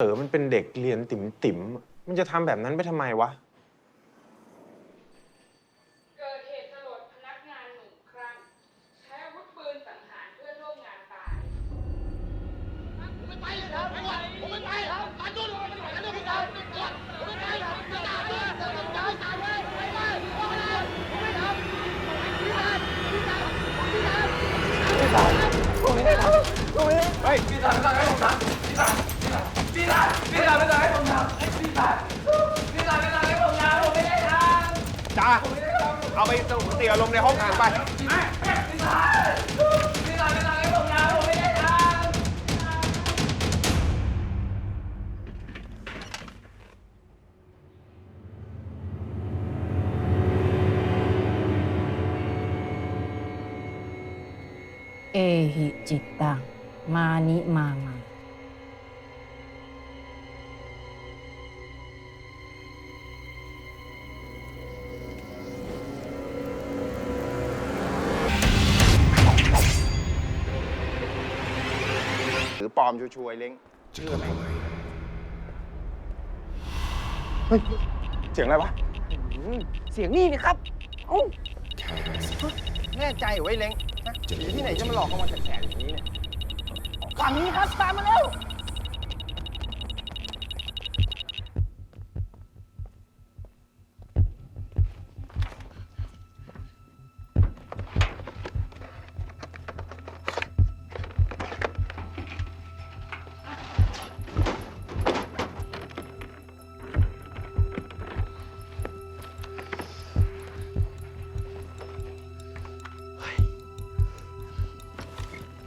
เต๋อมันเป็นเด็กเรียนติ๋มติ๋มมันจะทำแบบนั้นไปทำไมวะ จ้าเอาไปสงบสติอารมณ์ในห้องอ่านไป เอหิจิตตัง มานิมามา ปลอมช่วยๆเล้งเชื่อไหมเฮ้ยเสียงอะไรวะเสียงนี่นี่ครับเอ้าแน่ใจเหรอไว้ยเล้งฮะผีที่ไหนจะมาหลอกเข้ามาแฉะๆอย่างนี้เนี่ยฝั่งนี้ครับตามมาแล้ว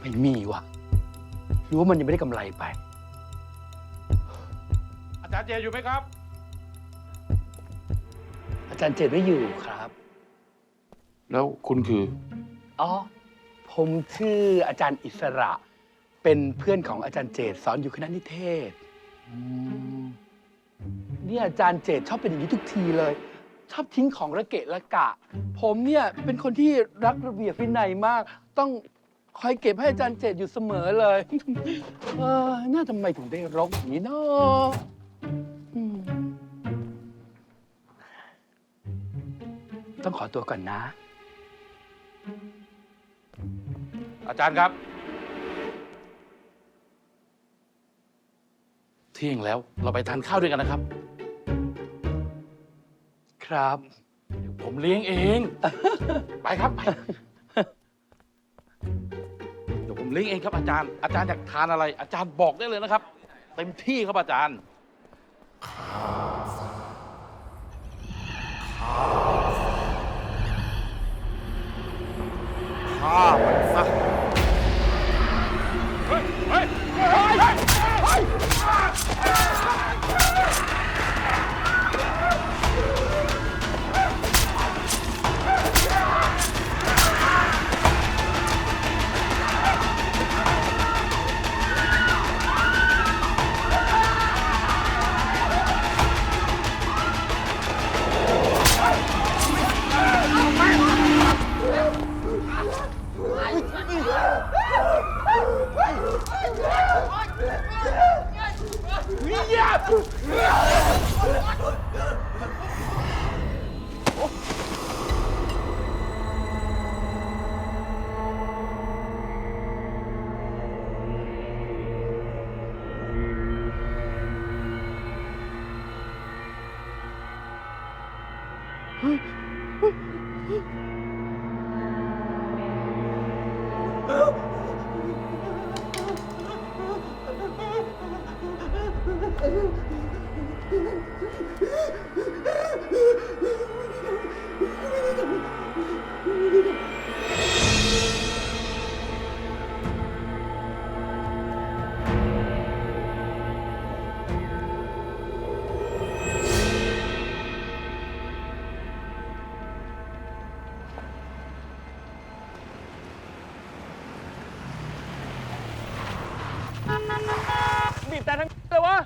ไม่มีว่ะหรือว่ามันยังไม่ได้กำไรไป อาจารย์เจอยู่ไหมครับ อาจารย์เจตไม่อยู่ครับ แล้วคุณคือ อ๋อ ผมชื่ออาจารย์อิสระ เป็นเพื่อนของอาจารย์เจตสอนอยู่คณะนิเทศเนี่ยอาจารย์เจตชอบเป็นอย่างนี้ทุกทีเลย ชอบทิ้งของระเกะระกะ ผมเนี่ยเป็นคนที่รักระเบียบวินัยมาก ต้อง คอยเก็บให้อาจารย์เจตอยู่เสมอเลย เออน่าทำไมถึงได้รกอย่างนี้เนาะอืมต้องขอตัวก่อนนะ อาจารย์ครับ เที่ยงแล้วเราไปทานข้าวด้วยกันนะครับ ครับ เดี๋ยวผมเลี้ยงเอง ไปครับไป เลี้ยงเองครับอาจารย์ อาจารย์อยากทานอะไร อาจารย์บอกได้เลยนะครับ เต็มที่ครับอาจารย์ ฆ่ามันซะ Oh, my God. บีบแต่ทั้งเลยวะ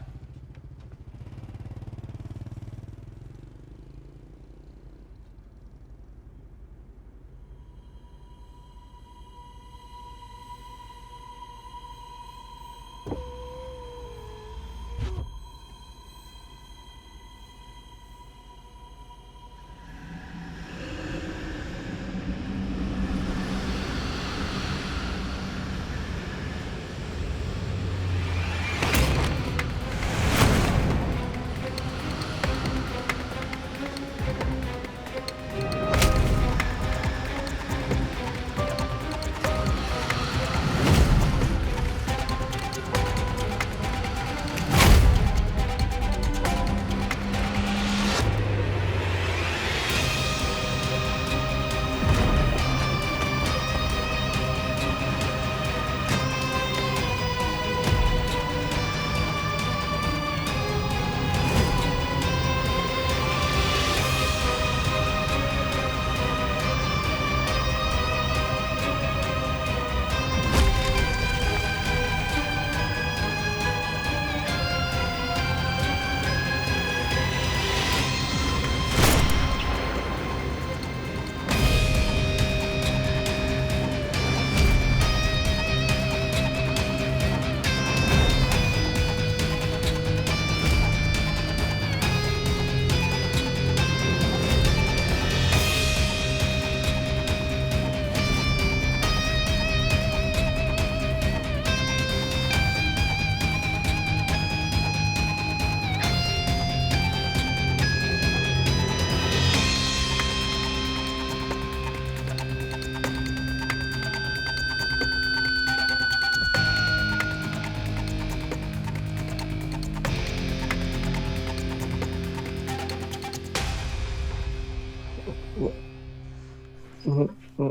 มันมัน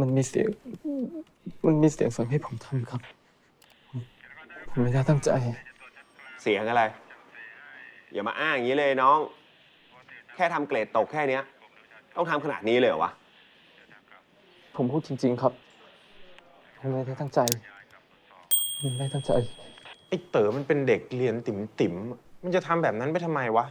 มันมีเสียง มันมีเสียงสั่งให้ผมทำครับ ผมไม่ได้ตั้งใจ เสียงอะไร อย่ามาอ้างอย่างนี้เลยน้อง แค่ทำเกรดตกแค่นี้ต้องทำขนาดนี้เลยเหรอวะ ผมพูดจริง ๆ ครับผมไม่ได้ตั้งใจผมไม่ได้ตั้งใจ ไอ้เต๋อมันเป็นเด็กเรียนติ๋มติ๋มๆมันจะทำแบบนั้นไปทำไมวะ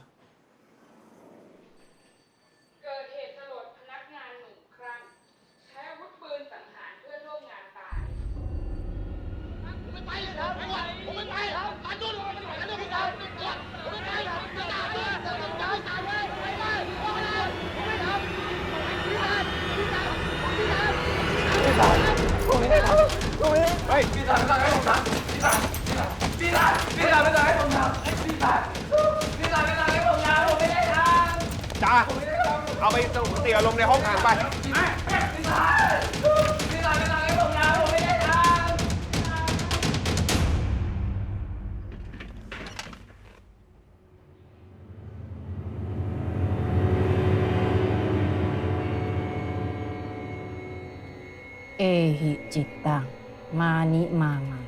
ไปสงบสติอารมณ์ในห้องขังไป เอหิจิตตัง มานิมามัง